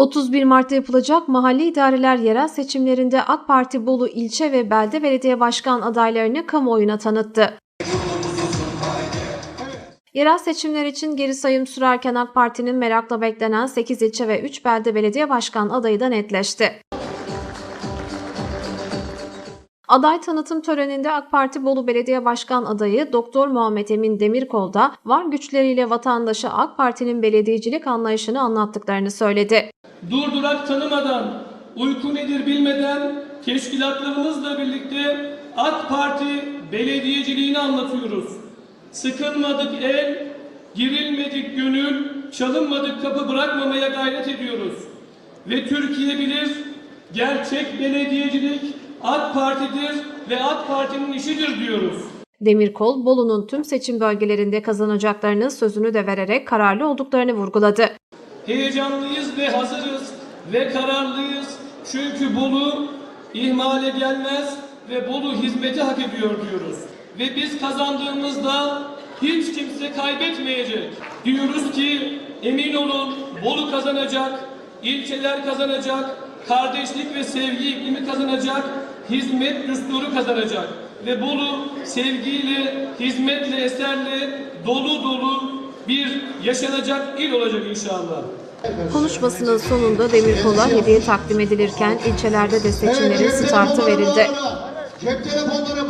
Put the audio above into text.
31 Mart'ta yapılacak mahalli idareler yerel seçimlerinde AK Parti Bolu ilçe ve belde belediye başkan adaylarını kamuoyuna tanıttı. Yerel seçimler için geri sayım sürerken AK Parti'nin merakla beklenen 8 ilçe ve 3 belde belediye başkan adayı da netleşti. Aday tanıtım töreninde AK Parti Bolu Belediye Başkan adayı Doktor Muhammed Emin Demirkol da var güçleriyle vatandaşa AK Parti'nin belediyecilik anlayışını anlattıklarını söyledi. durdurak tanımadan, uyku nedir bilmeden teşkilatlarımızla birlikte AK Parti belediyeciliğini anlatıyoruz. Sıkılmadık el, girilmedik gönül, çalınmadık kapı bırakmamaya gayret ediyoruz. Ve Türkiye bilir, gerçek belediyecilik AK Parti'dir ve AK Parti'nin işidir diyoruz. Demirkol, Bolu'nun tüm seçim bölgelerinde kazanacaklarının sözünü de vererek kararlı olduklarını vurguladı. Heyecanlıyız ve hazırız ve kararlıyız. Çünkü Bolu ihmale gelmez ve Bolu hizmeti hak ediyor diyoruz. Ve biz kazandığımızda hiç kimse kaybetmeyecek. Diyoruz ki emin olun Bolu kazanacak, ilçeler kazanacak, kardeşlik ve sevgi iklimi kazanacak, hizmet düsturu kazanacak. Ve Bolu sevgiyle, hizmetle, eserle dolu dolu bir yaşanacak il olacak inşallah. Konuşmasının sonunda Demirkol'a hediye takdim edilirken ilçelerde de seçimlerin startı verildi. Cep telefonları